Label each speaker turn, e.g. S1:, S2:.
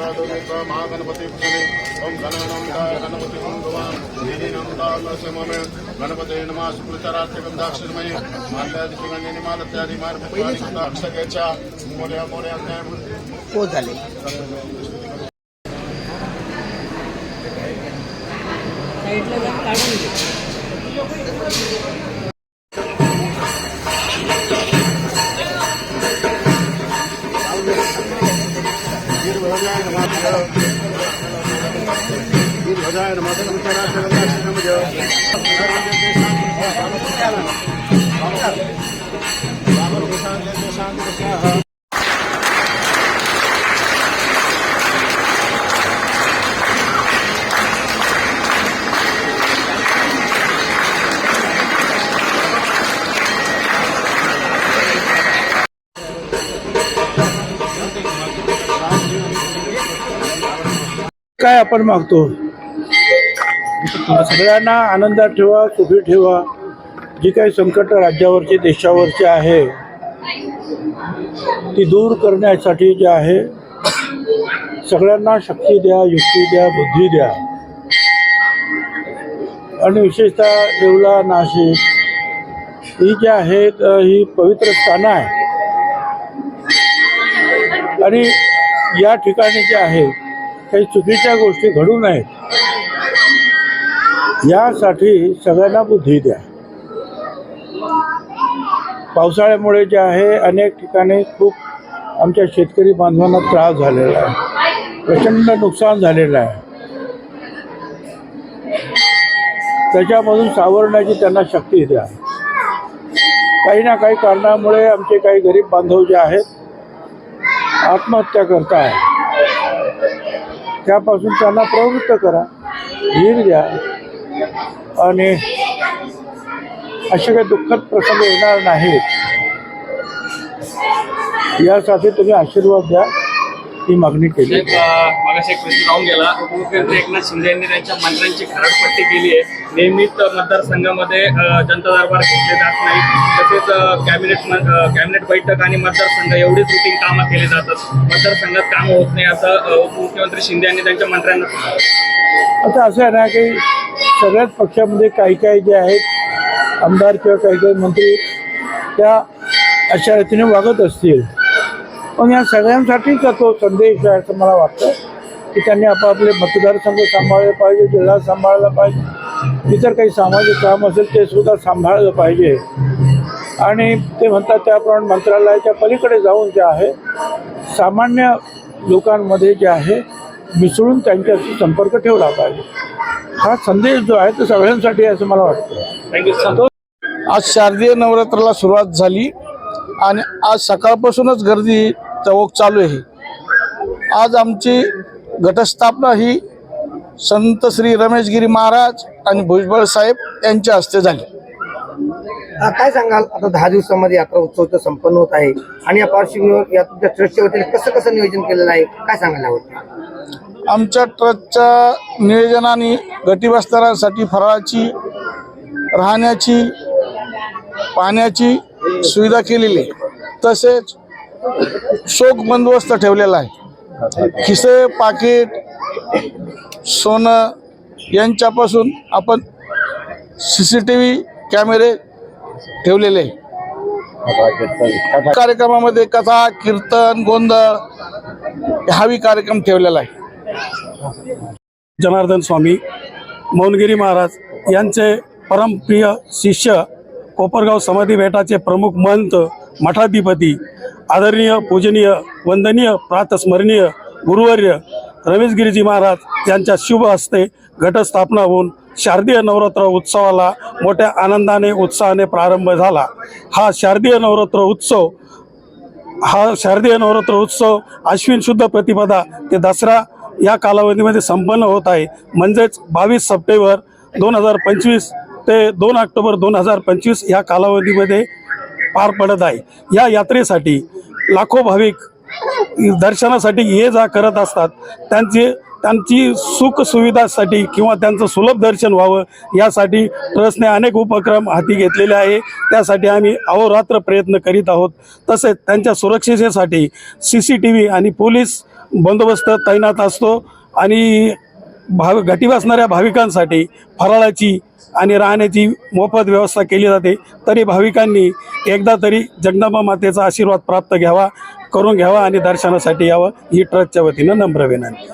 S1: गणपति महागणपति ओम गणानामदाय गणपति भगवान निधिनामदाशमे गणपते नमः सुकृतरात्रिकं दाक्षिणमये माल्यादिशिवांगी निमालत्यादि मार्गक्षकेच्या मोर्या मोर्या
S2: हो झाले
S3: साईडला काढून घे
S1: वीरभद्राय नमः वीरभद्राय नमः शुक्लचरार्थकं दाक्षिणमय
S4: काय आपण मागतो? सगळ्यांना आनंदात ठेवा सुखी ठेवा. जी काही संकट राज्यावरची देशावरची आहे ती दूर करण्यासाठी जे आहे सगळ्यांना शक्ती द्या युक्ती द्या बुद्धी द्या. आणि विशेषतः देवला नाशिक ही जी आहेत ही पवित्र स्थानं आहे आणि या ठिकाणी जे आहे काही चुकीच्या गोष्टी घडू नयेत. यासाठी सगळ्यांना बुद्धी द्या. पावसाळ्यामुळे जे आहे अनेक ठिकाणी खूप आमच्या शेतकरी बांधवांना त्रास झालेला आहे. प्रचंड नुकसान झालेलं आहे. त्याच्यामधून सावरण्याची त्यांना शक्ती द्या. काही ना काही कारणामुळे आमचे काही गरीब बांधव जे आहेत आत्महत्या करताय त्यापासून त्यांना प्रवृत्त करा धीर द्या आणि असे काही दुःखद प्रसंग येणार नाहीत. यासाठी तुम्ही आशीर्वाद द्या ही मागणी केली.
S5: मगाशी एक प्रश्न राहून गेला. मुख्यमंत्री एकनाथ शिंदे यांनी त्यांच्या मंत्र्यांची खरडपट्टी केली आहे. नियमित मतदारसंघामध्ये जनता दरबार घेतले जात नाही तसेच कॅबिनेट कॅबिनेट बैठक आणि मतदारसंघ एवढीच रुटीन कामं केली जातात. मतदारसंघात कामं होत नाही असं उपमुख्यमंत्री शिंदे यांनी त्यांच्या मंत्र्यांना
S4: आता असं आहे ना की सगळ्याच पक्षामध्ये काही काही जे आहेत आमदार किंवा काही काही मंत्री त्या अशा रीतीने वागत असतील. पण या सगळ्यांसाठीचा तो संदेश आहे असं मला वाटतं. की त्यांनी आपापले मतदारसंघ सांभाळले पाहिजे जिल्हा सांभाळला पाहिजे. इतर काही सामाजिक काम असेल ते सुद्धा सांभाळलं पाहिजे. आणि ते म्हणतात त्याप्रमाणे मंत्रालयाच्या पलीकडे जाऊन जे आहे सामान्य लोकांमध्ये जे आहे मिसळून त्यांच्याशी संपर्क ठेवला पाहिजे. हा संदेश जो आहे तो सगळ्यांसाठी आहे असं मला वाटतं.
S6: आज शारदीय नवरात्राला सुरुवात झाली आणि आज सकाळपासूनच गर्दी चौक चालू आहे. आज आमची घटस्थापना ही संत श्री रमेशगिरी महाराज आणि भुजबळ साहेब यांच्या हस्ते झाली.
S2: काय सांगाल? आता दहा दिवसामध्ये यात्रा उत्सव तर संपन्न होत आहे आणि या पार्श्वभूमीवर या तुमच्या ट्रस्टच्या वतीने कसं कसं नियोजन केलेलं आहे? काय सांगायला आवडतं
S6: आमच्या ट्रस्टच्या नियोजनाने गटीबस्तारांसाठी फराळाची राहण्याची पाण्याची सुविधा केलेली आहे. तसेच शोक बंदोबस्त ठेवलेला आहे. खिसे पाकिट सोनं यांच्यापासून आपण सी सी टी व्ही कॅमेरे ठेवलेले आहे. कार्यक्रमामध्ये कथा कीर्तन गोंधळ हावी कार्यक्रम ठेवलेला आहे
S4: जनार्दन स्वामी मौनगिरी महाराज यांचे परमप्रिय शिष्य कोपरगाव समाधी बेटाचे प्रमुख महंत मठाधिपती आदरणीय पूजनीय वंदनीय प्रातस्मरणीय गुरुवर्य रमेशगिरीजी महाराज यांच्या शुभ हस्ते घटस्थापना होऊन शारदीय नवरात्र उत्सवाला मोठ्या आनंदाने उत्साहाने प्रारंभ झाला. हा शारदीय नवरात्र उत्सव हा शारदीय नवरात्र उत्सव अश्विन शुद्ध प्रतिपदा ते दसरा या कालावधीमध्ये संपन्न होत आहे. म्हणजेच बावीस सप्टेंबर दोन हजार पंचवीस ते दोन ऑक्टोबर दोन हजार पंचवीस या कालावधीमध्ये पार पडत आहे. या यात्रेसाठी लाखो भाविक दर्शनासाठी ये जा करत असतात. त्यांचे त्यांची सुखसुविधासाठी किंवा त्यांचं सुलभ दर्शन व्हावं यासाठी ट्रस्टने अनेक उपक्रम हाती घेतलेले आहे. त्यासाठी आम्ही अहोरात्र प्रयत्न करीत आहोत. तसेच त्यांच्या सुरक्षितेसाठी सी सी टी व्ही आणि पोलीस
S7: बंदोबस्त तैनात असतो. आणि भाव घटी बसणाऱ्या भाविकांसाठी फराळाची आणि राहण्याची मोफत व्यवस्था केली जाते. तरी भाविकांनी एकदा तरी जगदंबा मातेचा आशीर्वाद प्राप्त घ्यावा करून घ्यावा आणि दर्शनासाठी यावं ही ट्रस्टच्या वतीनं नम्र विनंती.